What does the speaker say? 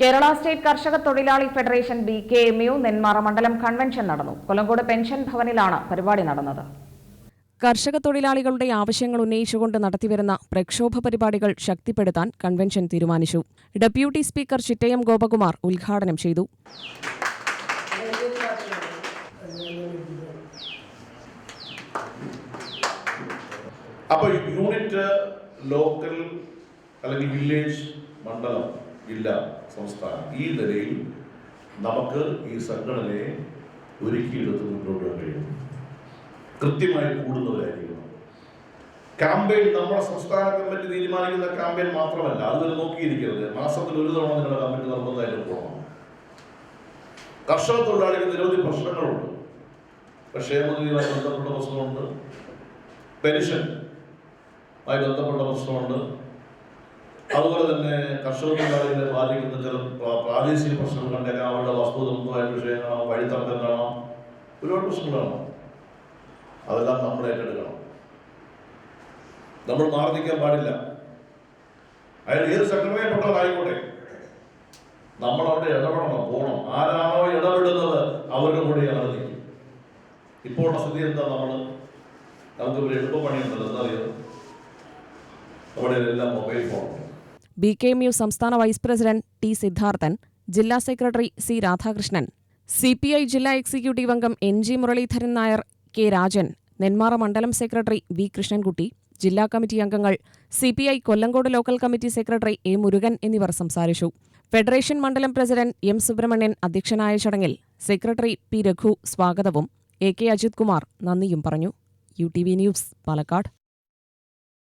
Kerala state കർഷക തൊഴിലാളി federation B K M U Nenmara മണ്ഡലം കൺവെൻഷൻ നടന്നു. കൊല്ലങ്കോട് പെൻഷൻ ഭവനിലാണ് പരിപാടി നടന്നത്. കർഷക തൊഴിലാളികളുടെ ആവശ്യങ്ങൾ ഉന്നയിച്ചുകൊണ്ട് നടത്തിവരുന്ന പ്രക്ഷോഭ പരിപാടികൾ ശക്തിപ്പെടുത്താൻ കൺവെൻഷൻ തീരുമാനിച്ചു. ഡെപ്യൂട്ടി സ്പീക്കർ ചിറ്റയം ഗോപകുമാർ ഉദ്ഘാടനം ചെയ്തു. അപ്പോൾ യൂണിറ്റ് ലോക്കൽ അല്ലെങ്കിൽ വില്ലേജ് മണ്ഡലം ജില്ല സംസ്ഥാനം. ഈ നിലയിൽ നമുക്ക് ഈ സംഘടനയെ ഒരുക്കിയെടുത്ത് മുന്നോട്ട് പോകാൻ കഴിയും. കൃത്യമായി കൂടുന്നവരായിരിക്കണം. ക്യാമ്പയിൻ നമ്മുടെ സംസ്ഥാന കമ്മിറ്റി തീരുമാനിക്കുന്ന ക്യാമ്പയിൻ മാത്രമല്ല അതുവരെ നോക്കിയിരിക്കരുത്. മാസത്തിൽ ഒരു തവണ നിങ്ങളുടെ കമ്മിറ്റി നിർബന്ധമായിട്ട് പോകണം. കർഷക തൊഴിലാളികൾ നിരവധി പ്രശ്നങ്ങളുണ്ട്. ക്ഷേമനിധിയുമായി ബന്ധപ്പെട്ട പ്രശ്നമുണ്ട്. പെൻഷൻ ആയി ബന്ധപ്പെട്ട പ്രശ്നമുണ്ട്. അതുപോലെ തന്നെ കർഷക തൊഴിലാളികളെ ബാധിക്കുന്ന ചില പ്രാദേശിക പ്രശ്നങ്ങൾ കണ്ടേക്കാം അവരുടെ വസ്തുതമായ വിഷയം വഴി വഴിത്തർക്കം കാണാം ഒരുപാട് പ്രശ്നങ്ങളാണ്. അതെല്ലാം നമ്മൾ ഏറ്റെടുക്കണം. നമ്മൾ മാറി നിൽക്കാൻ പാടില്ല. അയാൾ ഏത് സംഘടനയിൽപ്പെട്ടവരായിക്കോട്ടെ നമ്മൾ അവിടെ ഇടപെടണം പോകണം. ആരാണോ ഇടപെടുന്നത് അവരുടെ കൂടെ ഞങ്ങൾ നിൽക്കും. ഇപ്പോൾ ഉള്ള സ്ഥിതി എന്താ നമ്മൾ? നമുക്ക് ഒരു എളുപ്പപ്പണിയുണ്ടല്ലോ എന്താ അറിയാം അവിടെ എല്ലാം mobile phone. B K M U സംസ്ഥാന വൈസ് പ്രസിഡന്റ് ടി സിദ്ധാർത്ഥൻ ജില്ലാ secretary C Radhakrishnan C P I ജില്ലാ എക്സിക്യൂട്ടീവ് അംഗം N G Muraleedharan Nair K Rajan Nenmara മണ്ഡലം സെക്രട്ടറി വി കൃഷ്ണൻകുട്ടി ജില്ലാ കമ്മിറ്റി അംഗങ്ങൾ C P I Kollengode local committee secretary A Murugan എന്നിവർ സംസാരിച്ചു. Federation മണ്ഡലം പ്രസിഡന്റ് എം സുബ്രഹ്മണ്യൻ അധ്യക്ഷനായ ചടങ്ങിൽ സെക്രട്ടറി പി രഘു സ്വാഗതവും എ കെ അജിത് കുമാർ നന്ദിയും പറഞ്ഞു. U T V news Palakkad.